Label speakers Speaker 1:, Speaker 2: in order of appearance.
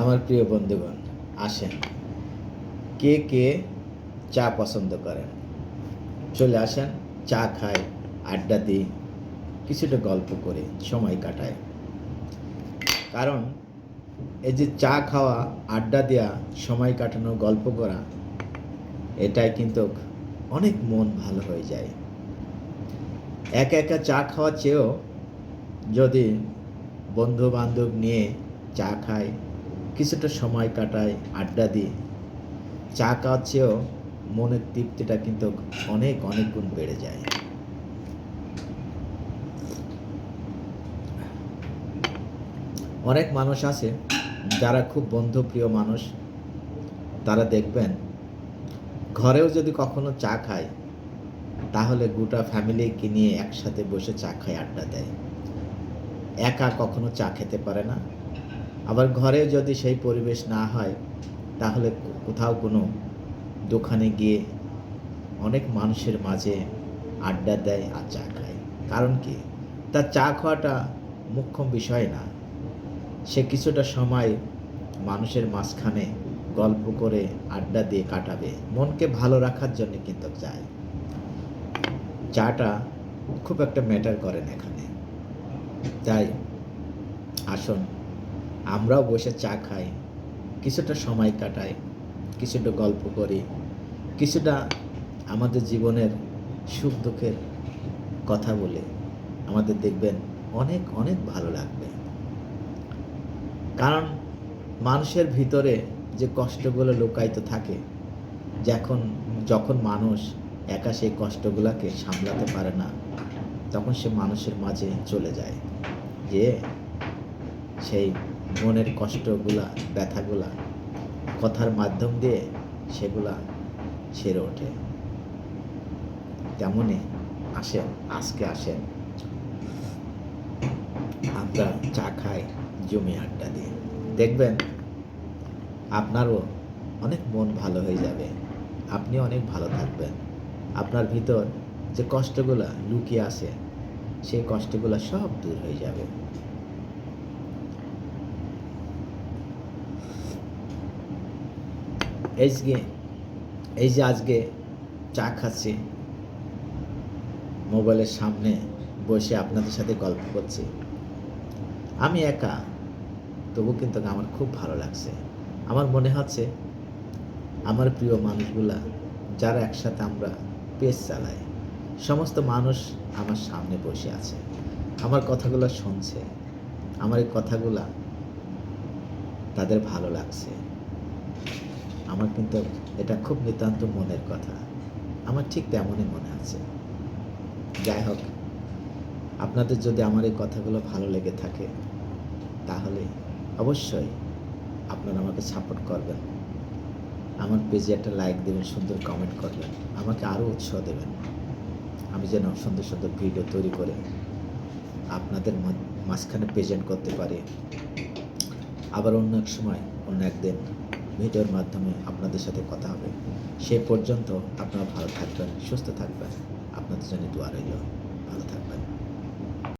Speaker 1: আমার প্রিয় বন্ধুগণ, আসেন। কে কে চা পছন্দ করেন? চলে আসেন, চা খাই, আড্ডা দিই, কিছুটা গল্প করে, সময় কাটায় কারণ, এই যে চা খাওয়া, আড্ডা দেওয়া সময় কাটানো, গল্প করা, এটাই কিন্তু অনেক মন ভালো হয়ে যায়। একা একা চা খাওয়ার চেয়েও যদি বন্ধু বান্ধব নিয়ে চা খাই কিছুটা সময় কাটায় আড্ডা দিই চা চেয়েও মনের তৃপ্তিটা কিন্তু অনেক অনেক গুণ বেড়ে যায়। অনেক মানুষ আছে যারা খুব বন্ধুপ্রিয় মানুষ। তারা দেখবেন, ঘরেও যদি কখনো চা খায়, তাহলে গোটা ফ্যামিলিকে নিয়ে একসাথে বসে চা খায়, আড্ডা দেয়। একা কখনো চা খেতে পারে না। আবার ঘরে যদি সেই পরিবেশ না হয়, তাহলে কোথাও কোনো দোকানে গিয়ে অনেক মানুষের মাঝে আড্ডা দেয় আর চা খায়। কারণ কি? তার চা খাওয়াটা মুখ্যম বিষয় না। সে কিছুটা সময় মানুষের মাঝখানে গল্প করে, আড্ডা দিয়ে কাটাবে। মনকে ভালো রাখার জন্য কিন্তু চায়। চাটা খুব একটা ম্যাটার করে না এখানে। তাই আসুন আমরাও বসে চা খাই, কিছুটা সময় কাটাই, কিছুটা গল্প করি, কিছুটা আমাদের জীবনের সুখ দুঃখের কথা বলে। আমাদের দেখবেন অনেক অনেক ভালো লাগবে। কারণ মানুষের ভিতরে যে কষ্টগুলো লুকায়িত থাকে যখন যখন মানুষ একা সেই কষ্টগুলোকে সামলাতে পারে না, তখন সে মানুষের মাঝে চলে যায়। যে সেই মনের কষ্টগুলা, ব্যথাগুলা কথার মাধ্যম দিয়ে সেগুলা সেরে ওঠে। তেমনই আসেন, আজকে আসেন। আমরা চা খাই, জমি আড্ডা দিয়ে দেখবেন আপনারও অনেক মন ভালো হয়ে যাবে। আপনি অনেক ভালো থাকবেন। আপনার ভিতর যে কষ্টগুলা লুকিয়ে আছে, সেই কষ্টগুলো সব দূর হয়ে যাবে। এই যে এই যে আজকে চা খাচ্ছি, মোবাইলের সামনে বসে আপনাদের সাথে গল্প করছি। আমি একা, তবু কিন্তু আমার খুব ভালো লাগছে। আমার মনে হচ্ছে, আমার প্রিয় মানুষগুলা, যারা একসাথে আমরা পেজ চালাই, সমস্ত মানুষ আমার সামনে বসে আছে। আমার কথাগুলো শুনছে, আমার এই কথাগুলা তাদের ভালো লাগছে। আমার কিন্তু এটা খুব নিতান্ত মনের কথা। আমার ঠিক তেমনই মনে আছে। যাই হোক, আপনাদের যদি আমার এই কথাগুলো ভালো লেগে থাকে, তাহলে অবশ্যই আপনারা আমাকে সাপোর্ট করবেন। আমার পেজে একটা লাইক দেবেন, সুন্দর কমেন্ট করবেন, আমাকে আরও উৎসাহ দেবেন। আমি যেন সুন্দর সুন্দর ভিডিও তৈরি করে আপনাদের মাঝখানে প্রেজেন্ট করতে পারি। আবার অন্য এক সময়, অন্য একদিন ভিডিওর মাধ্যমে আপনাদের সাথে কথা হবে। সে পর্যন্ত আপনারা ভালো থাকবেন, সুস্থ থাকবেন। আপনাদের জন্য দোয়া রইল। ভালো থাকবেন।